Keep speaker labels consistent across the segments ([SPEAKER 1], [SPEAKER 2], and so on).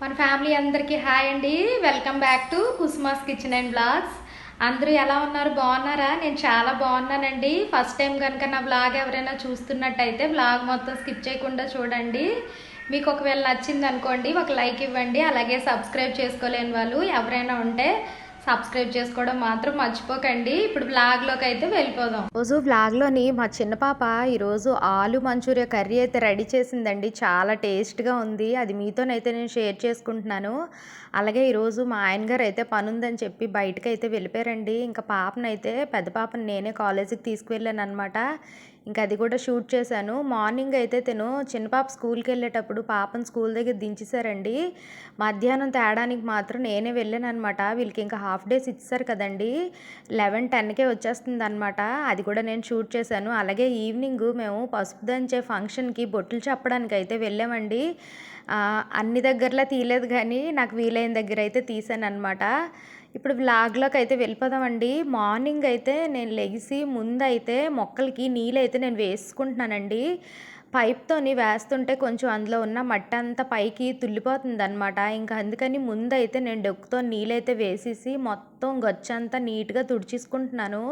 [SPEAKER 1] మన ఫ్యామిలీ అందరికీ హాయ్ అండి. వెల్కమ్ బ్యాక్ టు కుస్మాస్ కిచెన్ అండ్ బ్లాగ్స్. అందరూ ఎలా ఉన్నారు? బాగున్నారా? నేను చాలా బాగున్నానండి. ఫస్ట్ టైం కనుక నా బ్లాగ్ ఎవరైనా చూస్తున్నట్టయితే బ్లాగ్ మొత్తం స్కిప్ చేయకుండా చూడండి. మీకు ఒకవేళ నచ్చింది అనుకోండి ఒక లైక్ ఇవ్వండి. అలాగే సబ్స్క్రైబ్ చేసుకోలేని వాళ్ళు ఎవరైనా ఉంటే సబ్స్క్రైబ్ చేసుకోవడం మాత్రం మర్చిపోకండి. ఇప్పుడు బ్లాగ్లోకి అయితే వెళ్ళిపోదాం.
[SPEAKER 2] రోజు వ్లాగ్లోని మా చిన్న పాప ఈరోజు ఆలు మంచూరియా కర్రీ అయితే రెడీ చేసిందండి. చాలా టేస్ట్గా ఉంది. అది మీతోనైతే నేను షేర్ చేసుకుంటున్నాను. అలాగే ఈరోజు మా ఆయన గారు అయితే పని ఉందని చెప్పి బయటకు అయితే వెళ్ళిపోయారండి. ఇంకా పాపనైతే పెద్ద పాపని నేనే కాలేజీకి తీసుకువెళ్ళాను అనమాట ఇంకా అది కూడా షూట్ చేశాను. మార్నింగ్ అయితే తను. చిన్న పాప స్కూల్కి వెళ్ళేటప్పుడు పాపను స్కూల్ దగ్గర దించేశారండి. మధ్యాహ్నం తేడానికి మాత్రం నేనే వెళ్ళాను అనమాట వీళ్ళకి ఇంకా హాఫ్ డేస్ ఇచ్చారు కదండి. లెవెన్ టెన్కే వచ్చేస్తుంది అనమాట అది కూడా నేను షూట్ చేశాను. అలాగే ఈవినింగ్ మేము పసుపు దంచే ఫంక్షన్కి బొట్టులు చెప్పడానికి అయితే వెళ్ళామండి. అన్ని దగ్గరలో తీయలేదు కానీ నాకు వీలైన దగ్గర అయితే తీసాను అనమాట ఇప్పుడు వ్లాగ్లోకి అయితే వెళ్ళిపోదామండి. మార్నింగ్ అయితే నేను లెగిసి ముందైతే మొక్కలకి నీళ్ళు అయితే నేను వేసుకుంటున్నానండి. పైప్తోని వేస్తుంటే కొంచెం అందులో ఉన్న మట్టి అంతా పైకి తుల్లిపోతుంది అనమాట ఇంకా అందుకని ముందైతే నేను డొక్కుతో నీళ్ళైతే వేసేసి మొత్తం గచ్చంతా నీట్గా తుడిచేసుకుంటున్నాను.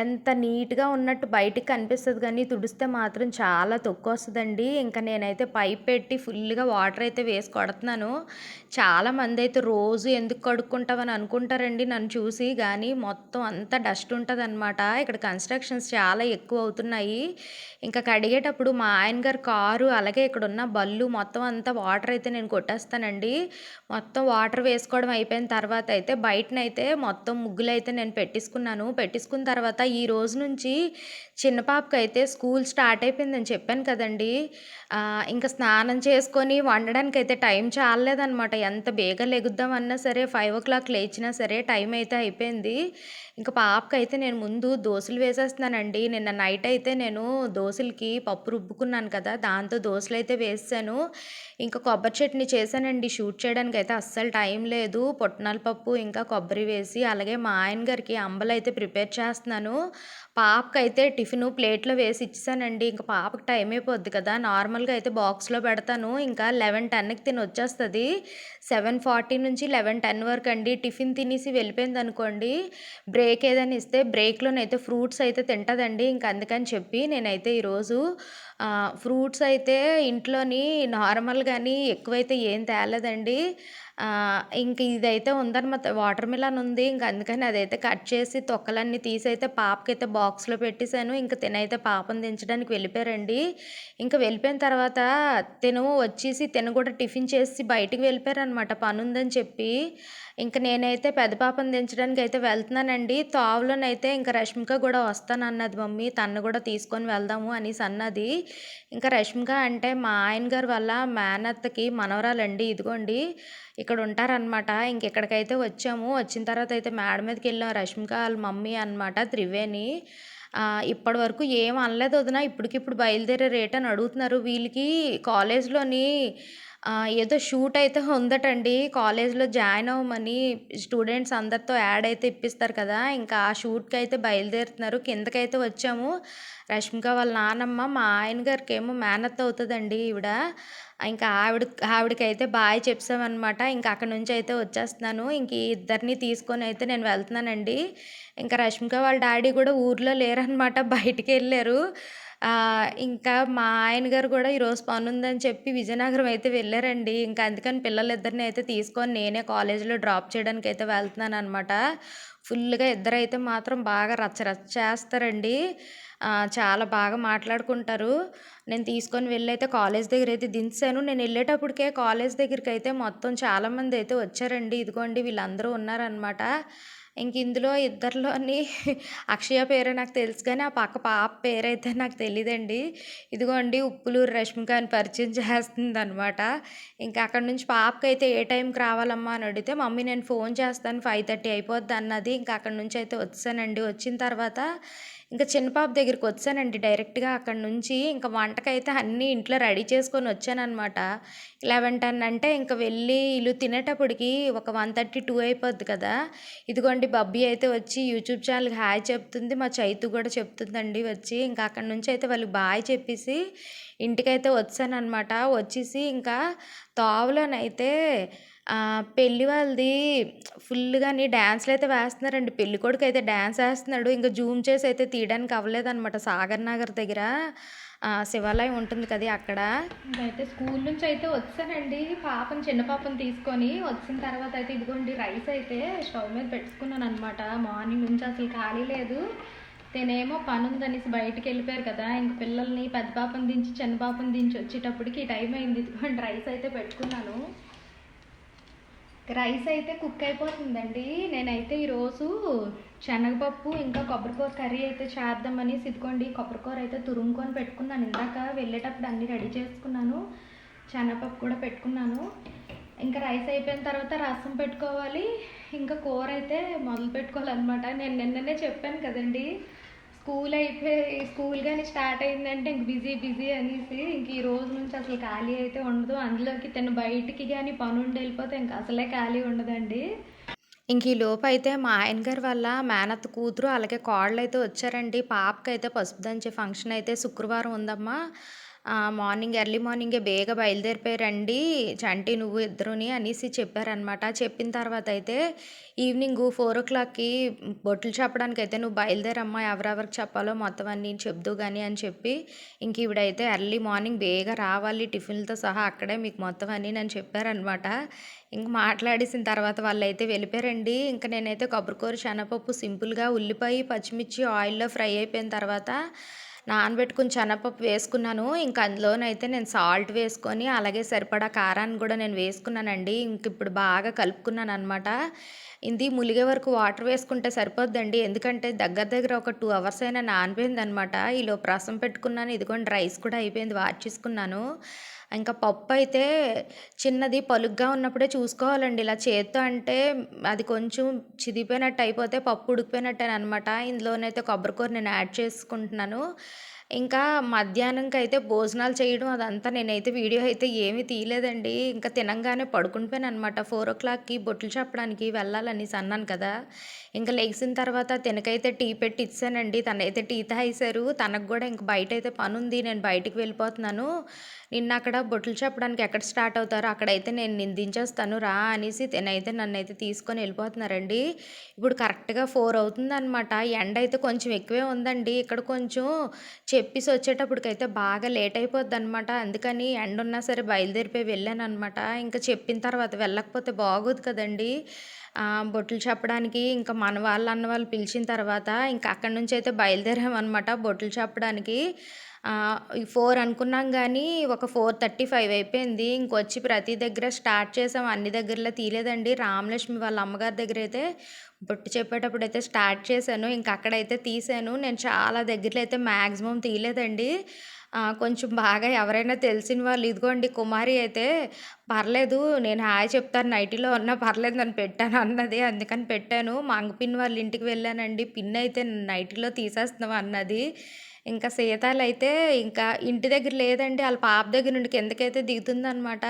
[SPEAKER 2] ఎంత నీట్గా ఉన్నట్టు బయటికి కనిపిస్తుంది కానీ తుడిస్తే మాత్రం చాలా తొక్కు వస్తుందండి ఇంకా నేనైతే పైప్ పెట్టి ఫుల్గా వాటర్ అయితే వేసి కొడుతున్నాను. చాలా మంది అయితే రోజు ఎందుకు కడుక్కుంటావని అనుకుంటారండి నన్ను చూసి కానీ మొత్తం అంతా డస్ట్ ఉంటుంది ఇక్కడ కన్స్ట్రక్షన్స్ చాలా ఎక్కువ అవుతున్నాయి. ఇంకా కడిగేటప్పుడు మా ఆయన గారు కారు అలాగే ఇక్కడ ఉన్న బళ్ళు మొత్తం అంతా వాటర్ అయితే నేను కొట్టేస్తానండి. మొత్తం వాటర్ వేసుకోవడం అయిపోయిన తర్వాత అయితే బయటనైతే మొత్తం ముగ్గులు అయితే నేను పెట్టేసుకున్నాను. పెట్టేసుకున్న తర్వాత ఈ రోజు నుంచి చిన్న పాపకి అయితే స్కూల్ స్టార్ట్ అయిపోయిందని చెప్పాను కదండి. ఇంకా స్నానం చేసుకొని వండడానికి అయితే టైం చాలలేదనమాట ఎంత బేగా లెగుద్దామన్నా సరే ఫైవ్ ఓ క్లాక్ లేచినా సరే టైం అయితే అయిపోయింది. ఇంకా పాపకి అయితే నేను ముందు దోశలు వేసేస్తున్నానండి. నిన్న నైట్ అయితే నేను దోశలకి పప్పు రుబ్బుకున్నాను కదా దాంతో దోశలు అయితే వేసాను. ఇంకా కొబ్బరి చట్నీ చేశానండి. షూట్ చేయడానికి అయితే అస్సలు టైం లేదు. పొట్నాల పప్పు ఇంకా కొబ్బరి వేసి అలాగే మా ఆయన గారికి అంబలు అయితే ప్రిపేర్ చేస్తున్నాను. పాపకి అయితే టిఫిన్ ప్లేట్లో వేసి ఇచ్చేసానండి. ఇంకా పాపకి టైం అయిపోద్ది కదా. నార్మల్గా అయితే బాక్స్లో పెడతాను. ఇంకా లెవెన్ టెన్కి తిని వచ్చేస్తుంది సెవెన్ ఫార్టీ నుంచి లెవెన్ టెన్ వరకు అండి. టిఫిన్ తినేసి వెళ్ళిపోయింది అనుకోండి. బ్రేక్ ఏదైనా ఇస్తే బ్రేక్లోనైతే ఫ్రూట్స్ అయితే తింటుందండి. ఇంకా అందుకని చెప్పి నేనైతే ఈరోజు ఫ్రూట్స్ అయితే ఇంట్లోని నార్మల్ కానీ ఎక్కువైతే ఏం తేలేదండి. ఇంక ఇదైతే ఉందన్నమాట. వాటర్ మిలన్ ఉంది. ఇంక అందుకని అదైతే కట్ చేసి తొక్కలన్నీ తీసి అయితే పాపకైతే బాక్స్లో పెట్టేశాను. ఇంకా తినైతే పాపను దించడానికి వెళ్ళిపోయారండి. ఇంకా వెళ్ళిపోయిన తర్వాత తిను వచ్చేసి తిను కూడా టిఫిన్ చేసి బయటికి వెళ్ళిపోయారనమాట పని ఉందని చెప్పి ఇంక నేనైతే పెద్ద పాపను దించడానికి అయితే వెళ్తున్నానండి. తావులోనైతే ఇంకా రష్మిక కూడా వస్తానన్నది మమ్మీ. తను కూడా తీసుకొని వెళ్దాము అనేసి అన్నది. ఇంకా రష్మిక అంటే మా ఆయన గారి వల్ల మేనత్తకి మనవరాలండి. ఇదిగోండి ఇక్కడ ఉంటారనమాట ఇంక ఇక్కడికైతే వచ్చాము. వచ్చిన తర్వాత అయితే మేడ మీదకి వెళ్ళాం రష్మిక వాళ్ళ మమ్మీ అనమాట త్రివేణి. ఇప్పటి వరకు ఏం అనలేదు వదిన. ఇప్పటికిప్పుడు బయలుదేరే రేట్ అని అడుగుతున్నారు. వీళ్ళకి కాలేజ్లోని ఏదో షూట్ అయితే ఉందటండి. కాలేజ్లో జాయిన్ అవ్వమని స్టూడెంట్స్ అందరితో యాడ్ అయితే ఇప్పిస్తారు కదా. ఇంకా ఆ షూట్కి అయితే బయలుదేరుతున్నారు. కిందకైతే వచ్చాము. రష్మిక వాళ్ళ నానమ్మ మా ఆయన గారికి ఏమో మేనత్ అవుతుందండి ఈవిడ. ఇంకా ఆవిడ ఆవిడకైతే బాయ్ చెప్పామన్నమాట. ఇంకా అక్కడ నుంచి అయితే వచ్చేస్తున్నాను. ఇంక ఇద్దరిని తీసుకొని అయితే నేను వెళ్తున్నానండి. ఇంకా రష్మిక వాళ్ళ డాడీ కూడా ఊర్లో లేరనమాట బయటికి వెళ్ళారు. ఇంకా మా ఆయన గారు కూడా ఈరోజు పని ఉందని చెప్పి విజయనగరం అయితే వెళ్ళారండి. ఇంకా అందుకని పిల్లలిద్దరిని అయితే తీసుకొని నేనే కాలేజీలో డ్రాప్ చేయడానికి అయితే వెళ్తున్నాను అనమాట ఫుల్గా ఇద్దరైతే మాత్రం బాగా రచ్చ రచ్చ చేస్తారండి. చాలా బాగా మాట్లాడుకుంటారు. నేను తీసుకొని వెళ్ళైతే కాలేజ్ దగ్గర అయితే దించాను నేను వెళ్ళేటప్పటికే కాలేజ్ దగ్గరికి అయితే మొత్తం చాలామంది అయితే వచ్చారండి. ఇదిగోండి వీళ్ళందరూ ఉన్నారనమాట ఇంక ఇందులో ఇద్దరిలోని అక్షయ పేరు నాకు తెలుసు కానీ ఆ పక్క పాప పేరైతే నాకు తెలియదండి ఇదిగోండి ఉప్పులూరు రష్మిక అని పరిచయం చేస్తుంది అనమాట ఇంకా అక్కడ నుంచి పాపకి అయితే ఏ టైంకి రావాలమ్మా అని అడిగితే మమ్మీ నేను ఫోన్ చేస్తాను ఫైవ్ థర్టీ అయిపోద్ది అన్నది. ఇంకా అక్కడ నుంచి అయితే వచ్చానండి. వచ్చిన తర్వాత ఇంకా చిన్నపాప దగ్గరికి వచ్చానండి డైరెక్ట్‌గా అక్కడి నుంచి. ఇంకా వంటకైతే అన్నీ ఇంట్లో రెడీ చేసుకొని వచ్చాననమాట. 11, 10 అంటే ఇంక వెళ్ళి ఇల్లు తినేటప్పటికి ఒక 1:30, 2 అయిపోద్ది కదా! ఇదిగోండి బబ్బీ అయితే వచ్చి యూట్యూబ్ ఛానల్‌కి హాయ్ చెప్తుంది. మా చైతు కూడా చెప్తుందండి వచ్చి. ఇంకా అక్కడి నుంచి అయితే వాళ్ళకి బాయ్ చెప్పేసి ఇంటికైతే వచ్చాననమాట. వచ్చేసి ఇంకా తోవలోనైతే ఆహ్, పెళ్ళి వాళ్ళది ఫుల్‌గాని డాన్స్‌లయితే వేస్తున్నారండి. పెళ్ళికొడుకైతే డాన్స్ వేస్తున్నాడు ఇంక జూమ్ చేసి అయితే తీయడానికి అవ్వలేదనమాట. సాగర్ నగర్ దగ్గర ఆహ్, శివాలయం ఉంటుంది కదా! అక్కడ.
[SPEAKER 1] అయితే స్కూల్ నుంచి అయితే వచ్చానండి. పాపని చిన్న పాపని తీసుకొని వచ్చిన తర్వాత అయితే ఇదిగోండి రైస్ అయితే స్టవ్ మీద పెట్టుకున్నాననమాట. మార్నింగ్ నుంచి అసలు ఖాళీ లేదు. తినేమో పనుందనేసి బయటికి వెళ్ళిపోయారు కదా! ఇంక పిల్లల్ని పెద్ద పాపని దించి, చిన్న పాపని దించి వచ్చేటప్పటికి ఈ టైం అయింది. ఇదిగోండి రైస్ అయితే పెట్టుకున్నాను. రైస్ అయితే కుక్ అయిపోతుందండి. నేనైతే ఈరోజు శనగపప్పు ఇంకా కొబ్బరికూర కర్రీ అయితే చేద్దామని ఇదిగోండి కొబ్బరికూర అయితే తురుముకొని పెట్టుకున్నాను. ఇందాక వెళ్ళేటప్పుడు అన్నీ రెడీ చేసుకున్నాను. శనగపప్పు కూడా పెట్టుకున్నాను. ఇంకా రైస్ అయిపోయిన తర్వాత రసం పెట్టుకోవాలి. ఇంకా కూర అయితే మొదలు పెట్టుకోవాలన్నమాట నేను నిన్ననే చెప్పాను కదండీ! స్కూల్ అయిపోయి స్కూల్ కానీ స్టార్ట్ అయిందంటే ఇంక బిజీ బిజీ అనేసి ఇంక ఈ రోజు నుంచి అసలు ఖాళీ అయితే ఉండదు. అందులోకి తను బయటికి గాని పనుండి వెళ్ళిపోతే ఇంక అసలే ఖాళీ ఉండదండి.
[SPEAKER 2] ఇంక ఈ లోపైతే మా ఆయన గారి వల్ల మేనత్త కూతురు, అలాగే కోడలైతే వచ్చారండి. పాపకైతే పసుపు దంచే ఫంక్షన్ అయితే శుక్రవారం ఉందమ్మా. మార్నింగ్ ఎర్లీ మార్నింగే బేగా బయలుదేరిపోయారండి చంటి నువ్వు ఇద్దరుని అనేసి చెప్పారనమాట. చెప్పిన తర్వాత అయితే ఈవినింగ్ ఫోర్ ఓ క్లాక్కి బొట్లు అయితే నువ్వు బయలుదేరమ్మా ఎవరెవరికి చెప్పాలో మొత్తం అన్ని చెప్దువు కానీ అని చెప్పి ఇంక ఇవిడైతే ఎర్లీ మార్నింగ్ బేగా రావాలి టిఫిన్‌లతో సహా అక్కడే మీకు మొత్తం అన్ని నేను చెప్పారనమాట. ఇంక మాట్లాడేసిన తర్వాత వాళ్ళైతే వెళ్ళిపోయారండి. ఇంకా నేనైతే కొబ్బరికూర, శనగపప్పు సింపుల్‌గా ఉల్లిపాయ, పచ్చిమిర్చి ఆయిల్‌లో ఫ్రై అయిపోయిన తర్వాత నానబెట్టుకుని శనగపప్పు వేసుకున్నాను. ఇంకా అందులోనైతే నేను సాల్ట్ వేసుకొని అలాగే సరిపడా కారాన్ని కూడా నేను వేసుకున్నానండి. ఇంక ఇప్పుడు బాగా కలుపుకున్నాను అనమాట ఇది ములిగే వరకు వాటర్ వేసుకుంటే సరిపోద్దండి. ఎందుకంటే దగ్గర దగ్గర ఒక టూ అవర్స్ అయినా నానిపోయిందనమాట. ఈలో రసం పెట్టుకున్నాను. ఇదిగోండి రైస్ కూడా అయిపోయింది వార్చేసుకున్నాను. ఇంకా పప్పు అయితే చిన్నది పలుగ్గా ఉన్నప్పుడే చూసుకోవాలండి. ఇలా చేత్తో అంటే అది కొంచెం చిదిపోయినట్టు అయిపోతే పప్పు ఉడికిపోయినట్టేననమాట. ఇందులోనైతే కొబ్బరికూర నేను యాడ్ చేసుకుంటున్నాను. ఇంకా మధ్యాహ్నంకైతే భోజనాలు చేయడం అదంతా నేనైతే వీడియో అయితే ఏమీ తీయలేదండి. ఇంకా తినంగానే పడుకునిపోయాను అనమాట ఫోర్ ఓ క్లాక్కి బొట్లు చెప్పడానికి వెళ్ళాలనేసి అన్నాను కదా! ఇంకా లెగిసిన తర్వాత తినకైతే టీ పెట్టి ఇచ్చానండి. తనైతే టీ తాగేశారు. తనకు కూడా ఇంక బయట అయితే పని పనుంది. నేను బయటికి వెళ్ళిపోతున్నాను. నిన్న అక్కడ బొట్లు చెప్పడానికి ఎక్కడ స్టార్ట్ అవుతారో అక్కడైతే నేను నిందించేస్తాను రా అనేసి తినైతే నన్ను అయితే తీసుకొని వెళ్ళిపోతున్నారండి. ఇప్పుడు కరెక్ట్‌గా 4 అవుతుందనమాట. అయితే కొంచెం ఎక్కువే ఉందండి. ఇక్కడ కొంచెం చెప్పేసి వచ్చేటప్పటికైతే బాగా లేట్ అయిపోద్దనమాట. అందుకని ఎండ ఉన్నా సరే బయలుదేరిపోయి వెళ్ళాను అనమాట ఇంకా చెప్పిన తర్వాత వెళ్ళకపోతే బాగోదు కదండీ! బొట్లు చెప్పడానికి ఇంకా మన వాళ్ళు, అన్న వాళ్ళు పిలిచిన తర్వాత ఇంకా అక్కడి నుంచి అయితే బయలుదేరామన్నమాట బొట్లు చెప్పడానికి. ఫోర్ అనుకున్నాం కానీ ఒక ఫోర్ థర్టీ ఫైవ్ అయిపోయింది. ఇంకొచ్చి ప్రతి దగ్గర స్టార్ట్ చేసాం. అన్ని దగ్గరలో తీయలేదండి. రామలక్ష్మి వాళ్ళ అమ్మగారి దగ్గర అయితే బొట్టు చెప్పేటప్పుడు అయితే స్టార్ట్ చేశాను. ఇంక అక్కడైతే తీసాను నేను చాలా దగ్గరలో అయితే మ్యాక్సిమం తీయలేదండి. కొంచెం బాగా ఎవరైనా తెలిసిన వాళ్ళు ఇదిగోండి కుమారి అయితే పర్లేదు నేను హాయ్ చెప్తాను నైటీలో ఉన్నా పర్లేదు నన్ను పెట్టాను అన్నది. అందుకని పెట్టాను. మంగపిన్ వాళ్ళ ఇంటికి వెళ్ళానండి. పిన్ అయితే నైటీలో తీసేస్తున్నాం అన్నది. ఇంకా సీతాలైతే ఇంకా ఇంటి దగ్గర లేదండి. వాళ్ళ పాప దగ్గర నుండి కిందకైతే దిగుతుందనమాట.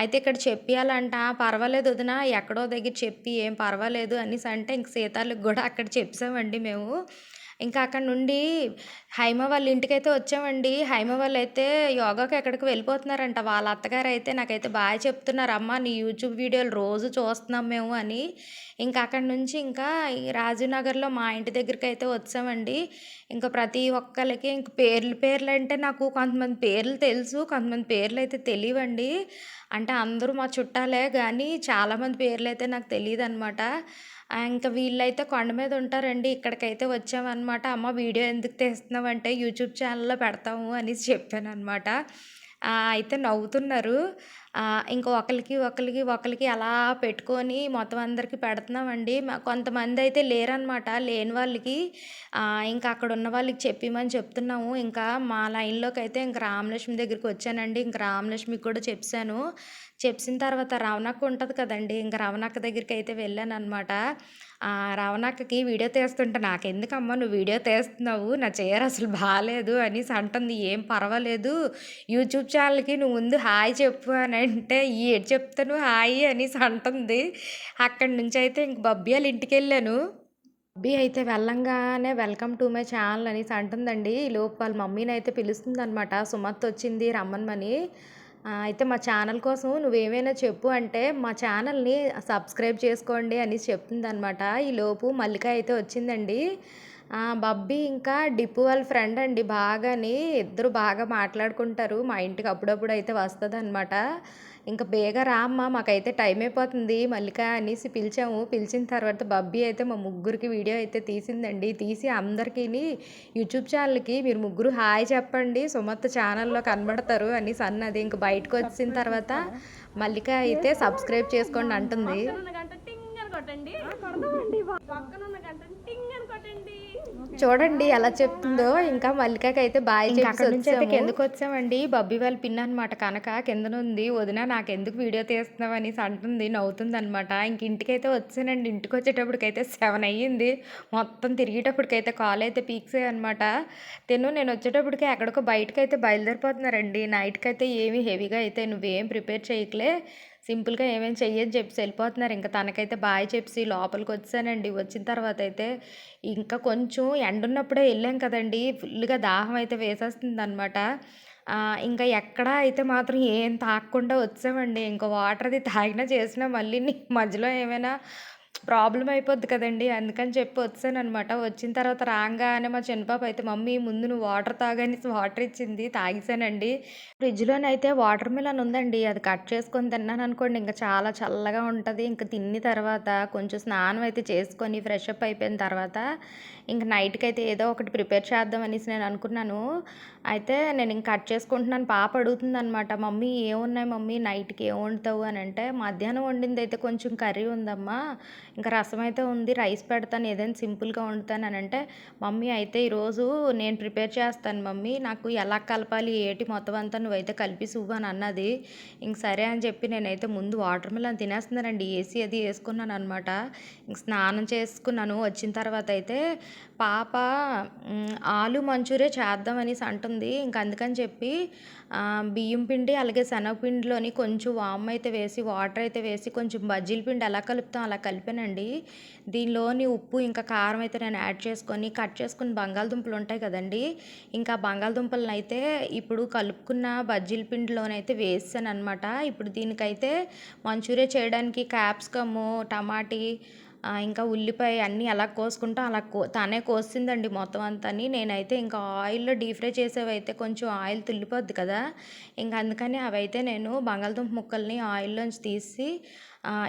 [SPEAKER 2] అయితే ఇక్కడ చెప్పియాలంట. పర్వాలేదు వదిన ఎక్కడో దగ్గర చెప్పి ఏం పర్వాలేదు అనేసి అంటే ఇంక సీతాలకి కూడా అక్కడ చెప్పామండి మేము. ఇంకా అక్కడ నుండి హైమ వాళ్ళ ఇంటికైతే వచ్చామండి. హైమ వాళ్ళైతే యోగాకి ఎక్కడికి వెళ్ళిపోతున్నారంట. వాళ్ళ అత్తగారు అయితే నాకైతే బాగా చెప్తున్నారు. అమ్మ నీ యూట్యూబ్ వీడియోలు రోజు చూస్తున్నాం మేము అని. ఇంకా అక్కడి నుంచి ఇంకా ఈ రాజీవ్‌నగర్‌లో మా ఇంటి దగ్గరికైతే వచ్చామండి. ఇంకా ప్రతి ఒక్కరికి ఇంక పేర్లు పేర్లు అంటే నాకు కొంతమంది పేర్లు తెలుసు. కొంతమంది పేర్లు అయితే తెలియవండి అంటే అందరూ మా చుట్టాలే కానీ చాలామంది పేర్లు అయితే నాకు తెలియదు అనమాట ఇంకా వీళ్ళైతే కొండ మీద ఉంటారండి. ఇక్కడికైతే వచ్చామనమాట. అమ్మ వీడియో ఎందుకు తీస్తున్నావంటే యూట్యూబ్ ఛానల్‌లో పెడతాము అనేసి చెప్పాను అనమాట అయితే నవ్వుతున్నారు. ఇంకా ఒకరికి ఒకరికి ఒకరికి అలా పెట్టుకొని మొత్తం అందరికీ పెడుతున్నామండి కొంతమంది అయితే లేరనమాట లేని వాళ్ళకి ఇంకా అక్కడ ఉన్న వాళ్ళకి చెప్పిమని చెప్తున్నాము ఇంకా మా లైన్లోకి అయితే ఇంకా రామలక్ష్మి దగ్గరికి వచ్చానండి ఇంకా రామలక్ష్మికి కూడా చెప్పాను చెప్పిన తర్వాత రవణక్క ఉంటుంది కదండి. ఇంకా రవణక్క దగ్గరికి అయితే వెళ్ళాను అనమాట రవణక్కకి వీడియో తీస్తుంటే నాకెందుకమ్మా నువ్వు వీడియో తీస్తున్నావు? నా చీర అసలు బాగాలేదు అనేసి అంటుంది. ఏం పర్వాలేదు. యూట్యూబ్ ఛానల్కి నువ్వు ముందు హాయ్ చెప్పు అని అంటే ఏడు చెప్తాను హాయ్ అనేసి అంటుంది. అక్కడి నుంచి అయితే ఇంక బబ్బియాలు వాళ్ళ ఇంటికి వెళ్ళాను. బబ్బీ అయితే వెళ్ళంగానే వెల్కమ్ టు మై ఛానల్ అనేసి అంటుందండి. ఈ లోపు వాళ్ళ మమ్మీని అయితే పిలుస్తుంది అనమాట సుమత్ వచ్చింది రమ్మన్మని. అయితే మా ఛానల్ కోసం నువ్వేమైనా చెప్పు అంటే మా ఛానల్ని సబ్స్క్రైబ్ చేసుకోండి అని చెప్తుంది అనమాట ఈ లోపు మల్లిక అయితే వచ్చిందండి. బబ్బీ ఇంకా డిప్పు వాళ్ళ ఫ్రెండ్ అండి. బాగాని ఇద్దరు బాగా మాట్లాడుకుంటారు. మా ఇంటికి అప్పుడప్పుడు అయితే వస్తుంది అనమాట ఇంకా బేగా రా అమ్మ మాకైతే టైం అయిపోతుంది మల్లిక అనేసి పిలిచాము. పిలిచిన తర్వాత బబ్బీ అయితే మా ముగ్గురికి వీడియో అయితే తీసిందండి. తీసి అందరికీ యూట్యూబ్ ఛానల్కి మీరు ముగ్గురు హాయ్ చెప్పండి. సుమత్త ఛానల్లో కనబడతారు అనేసి అన్నది. ఇంక బయటకు వచ్చిన తర్వాత మల్లిక అయితే సబ్స్క్రైబ్ చేసుకోండి అంటుంది.
[SPEAKER 3] ఉన్న గంట టింగ్ అని కొట్టండి. కొడదామండి పక్కన ఉన్న గంట టింగ్ అని కొట్టండి.
[SPEAKER 2] చూడండి ఎలా చెప్తుందో. ఇంకా మల్లికకి అయితే బాయ్ చెప్పి నుంచి అయితే కిందకు వచ్చామండి. బబ్బీ వాళ్ళ పిన్ అనమాట కనుక కింద ఉంది వదిన నాకు ఎందుకు వీడియో తీస్తున్నావు అనేసి అంటుంది. నవ్వుతుంది అనమాట ఇంక ఇంటికైతే వచ్చానండి. ఇంటికి వచ్చేటప్పటికైతే సెవెన్ అయ్యింది. మొత్తం తిరిగేటప్పటికైతే కాల్ అయితే పీక్సే అనమాట తిను నేను వచ్చేటప్పటికి ఎక్కడికో బయటకు అయితే బయలుదేరిపోతున్నారండి నైట్కి అయితే ఏమీ హెవీగా అయితే నువ్వేం ప్రిపేర్ చేయకలే. సింపుల్గా ఏమేమి చెయ్యని చెప్పి వెళ్ళిపోతున్నారు. ఇంకా తనకైతే బాయ్ చెప్పి లోపలికి వచ్చానండి. వచ్చిన తర్వాత అయితే ఇంకా కొంచెం ఎండ ఉన్నప్పుడే వెళ్ళాం కదండి. ఫుల్గా దాహం అయితే వేసేస్తుంది అనమాట ఇంకా ఎక్కడ అయితే మాత్రం ఏం తాగకుండా వచ్చామండి. ఇంకా వాటర్ అది తాగినా చేసినా మళ్ళీ మధ్యలో ఏమైనా ప్రాబ్లం అయిపోద్ది కదండి. అందుకని చెప్పి వచ్చాను అనమాట వచ్చిన తర్వాత రాగానే మా చిన్నపాప అయితే మమ్మీ ముందు నువ్వు వాటర్ తాగని వాటర్ ఇచ్చింది తాగేసానండి. ఫ్రిడ్జ్లోనైతే వాటర్ మిలన్ ఉందండి. అది కట్ చేసుకొని తిన్నాను అనుకోండి ఇంకా చాలా చల్లగా ఉంటుంది. ఇంకా తిన్న తర్వాత కొంచెం స్నానం అయితే చేసుకొని ఫ్రెష్ అప్ అయిపోయిన తర్వాత ఇంకా నైట్కి అయితే ఏదో ఒకటి ప్రిపేర్ చేద్దాం అనేసి నేను అనుకున్నాను. అయితే నేను ఇంక కట్ చేసుకుంటున్నాను. పాప అడుగుతుంది అనమాట మమ్మీ ఏమున్నాయి మమ్మీ? నైట్కి ఏం వండుతావు? అని అంటే మధ్యాహ్నం వండింది అయితే కొంచెం కర్రీ ఉందమ్మా. ఇంకా రసం అయితే ఉంది రైస్ పెడతాను ఏదైనా సింపుల్గా వండుతాను అని అంటే మమ్మీ అయితే ఈరోజు నేను ప్రిపేర్ చేస్తాను మమ్మీ. నాకు ఎలా కలపాలి ఏటి మొత్తం అంతా నువ్వైతే కలిపి సువ్వు అని అన్నది. ఇంక సరే అని చెప్పి నేనైతే ముందు వాటర్ మిలన్ తినేస్తున్నానండి. ఏసీ అది వేసుకున్నాను అనమాట ఇంక స్నానం చేసుకున్నాను. వచ్చిన తర్వాత అయితే పాప ఆలు మంచూరియా చేద్దాం అనేసి అంటుంది. ఇంక అందుకని చెప్పి బియ్యం పిండి అలాగే శనగపిండిలోని కొంచెం వామ్ అయితే వేసి వాటర్ అయితే వేసి కొంచెం బజ్జీల పిండి ఎలా కలుపుతాం అలా కలిపానండి. దీనిలోని ఉప్పు ఇంకా కారం అయితే నేను యాడ్ చేసుకొని కట్ చేసుకుని బంగాళదుంపలు ఉంటాయి కదండి. ఇంకా బంగాళదుంపలను అయితే ఇప్పుడు కలుపుకున్న బజ్జీల పిండిలోనైతే వేసాను అనమాట ఇప్పుడు దీనికైతే మంచూరియా చేయడానికి క్యాప్సికము టమాటీ ఇంకా ఉల్లిపాయ అన్నీ అలా కోసుకుంటాం అలా కో తనే కోసిందండి మొత్తం అంతని. నేనైతే ఇంకా ఆయిల్లో డీప్ ఫ్రై చేసేవైతే కొంచెం ఆయిల్ తుల్లిపోద్ది కదా. ఇంకా అందుకని అవైతే నేను బంగాళదుంప ముక్కల్ని ఆయిల్లోంచి తీసి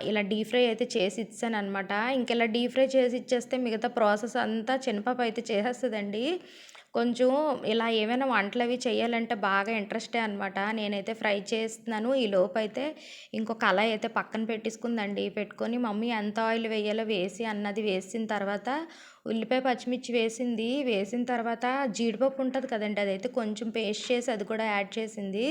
[SPEAKER 2] ఇలా డీప్ ఫ్రై అయితే చేసి ఇచ్చాను అనమాట ఇంక ఇలా డీప్ ఫ్రై చేసి ఇచ్చేస్తే మిగతా ప్రాసెస్ అంతా చిన్నపాప అయితే చేసేస్తుందండి. కొంచెం ఇలా ఏమైనా వంటలు అవి చేయాలంటే బాగా ఇంట్రెస్టే అనమాట నేనైతే ఫ్రై చేస్తున్నాను. ఈ లోపు అయితే ఇంకో కళాయి అయితే పక్కన పెట్టేసుకుందండి. పెట్టుకొని మమ్మీ ఎంత ఆయిల్ వేయాలో వేసి అన్నది వేసిన తర్వాత ఉల్లిపాయ పచ్చిమిర్చి వేసింది. వేసిన తర్వాత జీడిపప్పు ఉంటుంది కదండి అదైతే కొంచెం పేస్ట్ చేసి అది కూడా యాడ్ చేసింది.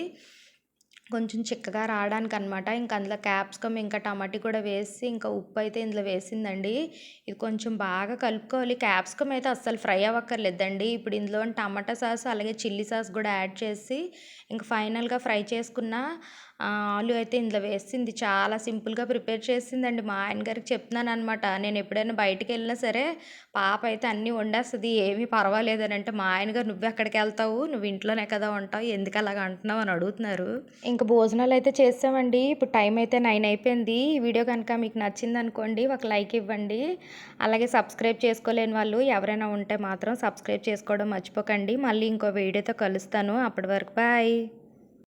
[SPEAKER 2] కొంచెం చిక్కగా రావడానికి అనమాట ఇంకా అందులో క్యాప్సికమ్ ఇంకా టమాటీ కూడా వేసి ఇంకా ఉప్పు అయితే ఇందులో వేసిందండి. ఇది కొంచెం బాగా కలుపుకోవాలి. క్యాప్సికమ్ అయితే అస్సలు ఫ్రై అవ్వక్కర్లేదండి. ఇప్పుడు ఇందులో టమాటా సాస్ అలాగే చిల్లీ సాస్ కూడా యాడ్ చేసి ఇంకా ఫైనల్గా ఫ్రై చేసుకున్న ఆలు అయితే ఇందులో వేసింది. చాలా సింపుల్గా ప్రిపేర్ చేసిందండి. మా ఆయన గారికి చెప్తున్నాను అనమాట నేను ఎప్పుడైనా బయటికి వెళ్ళినా సరే పాప అయితే అన్నీ వండేస్తుంది. ఏమీ పర్వాలేదు అని అంటే మా ఆయన గారు నువ్వు ఎక్కడికి వెళ్తావు? నువ్వు ఇంట్లోనే కదా ఉంటావు. ఎందుకు అలాగ అంటున్నావు? అని అడుగుతున్నారు. ఇంకా భోజనాలు అయితే చేసామండి. ఇప్పుడు టైం అయితే నైన్ అయిపోయింది. ఈ వీడియో కనుక మీకు నచ్చింది అనుకోండి ఒక లైక్ ఇవ్వండి. అలాగే సబ్స్క్రైబ్ చేసుకోలేని వాళ్ళు ఎవరైనా ఉంటే మాత్రం సబ్స్క్రైబ్ చేసుకోవడం మర్చిపోకండి. మళ్ళీ ఇంకో వీడియోతో కలుస్తాను. అప్పటి వరకు బాయ్.